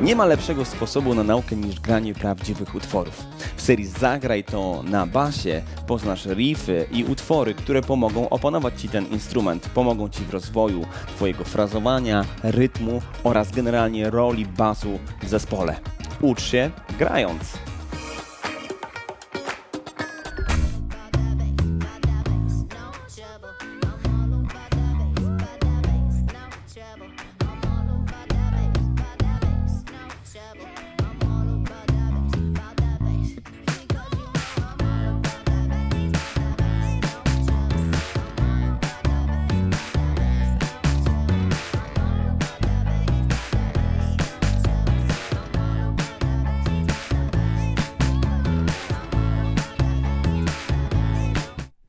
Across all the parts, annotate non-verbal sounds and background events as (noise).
Nie ma lepszego sposobu na naukę niż granie prawdziwych utworów. W serii Zagraj to na basie poznasz riffy i utwory, które pomogą opanować Ci ten instrument, pomogą Ci w rozwoju Twojego frazowania, rytmu oraz generalnie roli basu w zespole. Ucz się grając.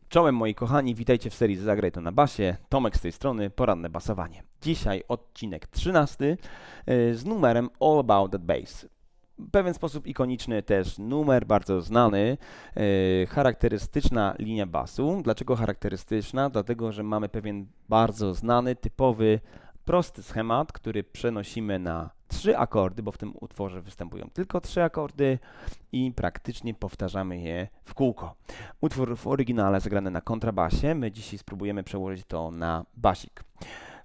Czołem moi kochani, witajcie w serii Zagraj to na basie. Tomek z tej strony, poranne basowanie. Dzisiaj odcinek 13 y, z numerem All About That Bass. W pewien sposób ikoniczny też numer, bardzo znany, y, charakterystyczna linia basu. Dlaczego charakterystyczna? Dlatego, że mamy pewien bardzo znany, typowy, prosty schemat, który przenosimy na trzy akordy, bo w tym utworze występują tylko trzy akordy i praktycznie powtarzamy je w kółko. Utwór w oryginale zagrany na kontrabasie. My dzisiaj spróbujemy przełożyć to na basik.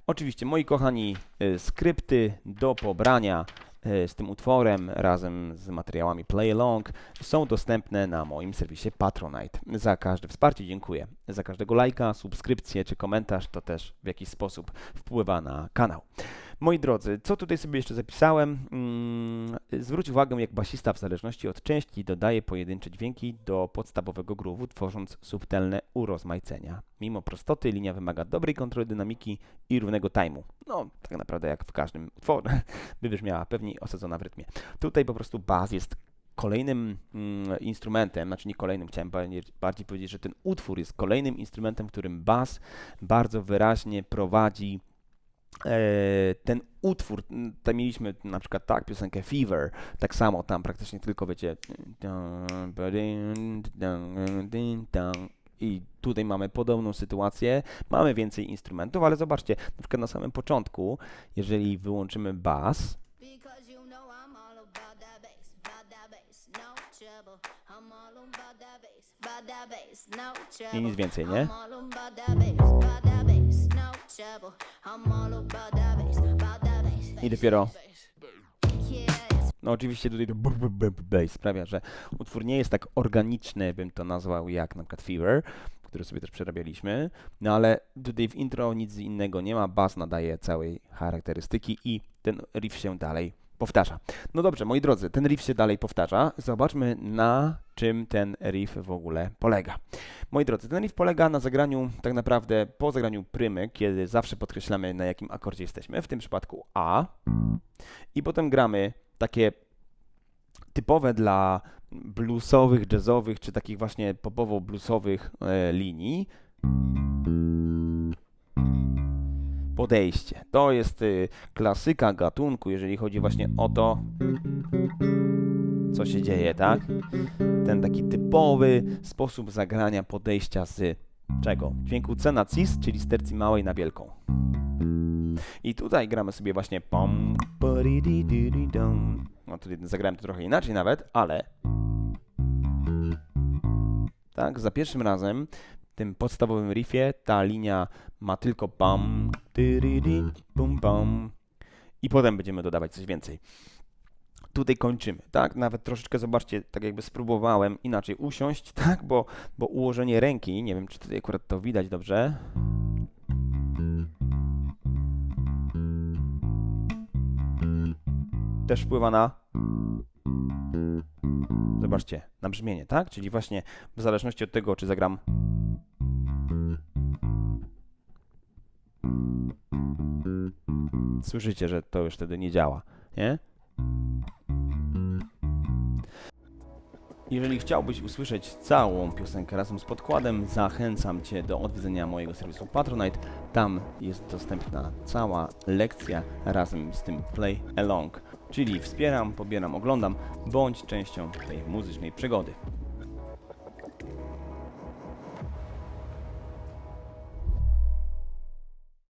Oczywiście, moi kochani, y, skrypty do pobrania y, z tym utworem razem z materiałami Play Along są dostępne na moim serwisie Patronite. Za każde wsparcie dziękuję. Za każdego lajka, subskrypcję czy komentarz to też w jakiś sposób wpływa na kanał. Moi drodzy, co tutaj sobie jeszcze zapisałem? Mm, zwróć uwagę, jak basista w zależności od części dodaje pojedyncze dźwięki do podstawowego groove'u, tworząc subtelne urozmaicenia. Mimo prostoty linia wymaga dobrej kontroli dynamiki i równego time'u. No, tak naprawdę jak w każdym utworze, (laughs) by brzmiała pewniej osadzona w rytmie. Tutaj po prostu bas jest kolejnym mm, instrumentem, znaczy nie kolejnym, chciałem bardziej, bardziej powiedzieć, że ten utwór jest kolejnym instrumentem, w którym bas bardzo wyraźnie prowadzi ten utwór, tam mieliśmy na przykład tak, piosenkę Fever, tak samo tam praktycznie tylko wiecie i tutaj mamy podobną sytuację, mamy więcej instrumentów, ale zobaczcie, na przykład na samym początku, jeżeli wyłączymy bas, no no i nic więcej, nie? I dopiero. No oczywiście tutaj to bass sprawia, że utwór nie jest tak organiczny, bym to nazwał, jak na przykład Fever, który sobie też przerabialiśmy, no ale tutaj w intro nic innego nie ma, bass nadaje całej charakterystyki i ten riff się dalej powtarza. No dobrze, moi drodzy, ten riff się dalej powtarza. Zobaczmy na czym ten riff w ogóle polega. Moi drodzy, ten riff polega na zagraniu, tak naprawdę po zagraniu prymy, kiedy zawsze podkreślamy na jakim akordzie jesteśmy, w tym przypadku A, i potem gramy takie typowe dla bluesowych, jazzowych, czy takich właśnie popowo-bluesowych e, linii podejście. To jest y, klasyka gatunku, jeżeli chodzi właśnie o to, co się dzieje, tak? Ten taki typowy sposób zagrania podejścia z czego? Dźwięku C na cis, czyli z tercji małej na wielką. I tutaj gramy sobie właśnie pom. No tutaj zagrałem to trochę inaczej nawet, ale tak, za pierwszym razem tym podstawowym riffie ta linia ma tylko pam, tyridi, pum pam i potem będziemy dodawać coś więcej. Tutaj kończymy, tak? Nawet troszeczkę zobaczcie, tak jakby spróbowałem inaczej usiąść, (laughs) tak? Bo, bo ułożenie ręki, nie wiem czy tutaj akurat to widać dobrze. Też wpływa na Zobaczcie, na brzmienie, tak? Czyli właśnie w zależności od tego, czy zagram Słyszycie, że to już wtedy nie działa, nie? Jeżeli chciałbyś usłyszeć całą piosenkę razem z podkładem, zachęcam Cię do odwiedzenia mojego serwisu Patronite. Tam jest dostępna cała lekcja razem z tym Play Along. Czyli wspieram, pobieram, oglądam, bądź częścią tej muzycznej przygody.